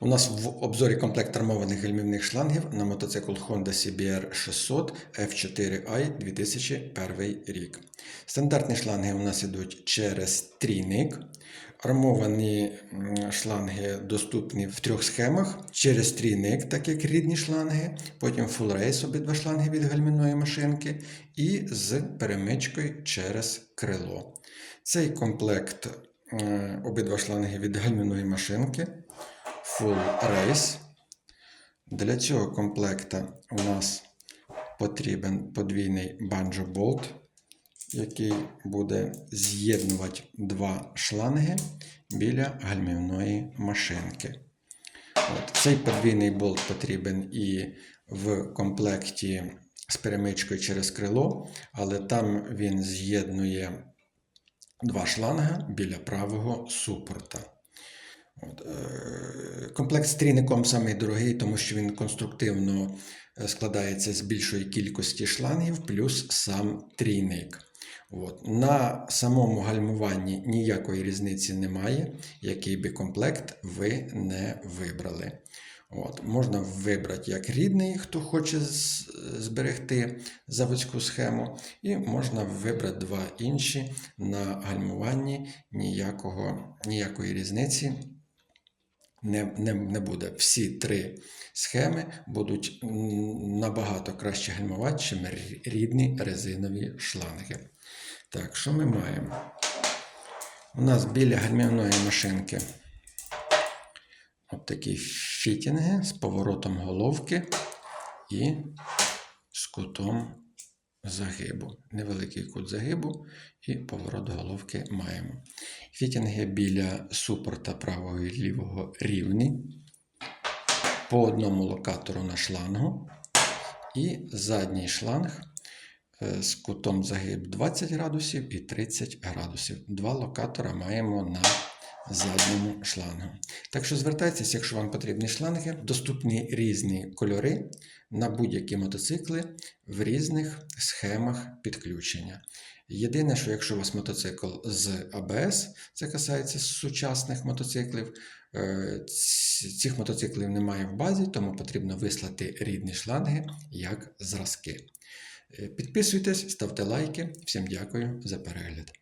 У нас в обзорі комплект армованих гальмівних шлангів на мотоцикл Honda CBR 600 F4i 2001 рік. Стандартні шланги у нас йдуть через трійник. Армовані шланги доступні в трьох схемах через трійник, так як рідні шланги, потім full race обидва шланги від гальмівної машинки, і з перемичкою через крило. Цей комплект обидва шланги від гальмівної машинки. Full Race. Для цього комплекта у нас потрібен подвійний банджо болт, який буде з'єднувати два шланги біля гальмівної машинки. От. Цей подвійний болт потрібен і в комплекті з перемичкою через крило, але там він з'єднує два шланги біля правого супорта. Е, Комплект з трійником самий дорогий, тому що він конструктивно е, складається з більшої кількості шлангів, плюс сам трійник. От. На самому гальмуванні ніякої різниці немає, який би комплект ви не вибрали. От. Можна вибрати як рідний, хто хоче зберегти заводську схему, і можна вибрати два інші на гальмуванні ніякого, ніякої різниці не, не, не буде. Всі три схеми будуть набагато краще гальмувати, чим рідні резинові шланги. Так, що ми маємо? У нас біля гальмівної машинки от такі фітінги з поворотом головки і з кутом загибу. Невеликий кут загибу і поворот головки маємо. Фітінги біля супорта правого і лівого рівні. По одному локатору на шлангу. І задній шланг е, з кутом загиб 20 градусів і 30 градусів. Два локатора маємо на задньому шлангу. Так що звертайтеся, якщо вам потрібні шланги, доступні різні кольори на будь-які мотоцикли в різних схемах підключення. Єдине, що якщо у вас мотоцикл з АБС, це касається сучасних мотоциклів, е, цих мотоциклів немає в базі, тому потрібно вислати рідні шланги як зразки. Е, Підписуйтесь, ставте лайки. Всім дякую за перегляд.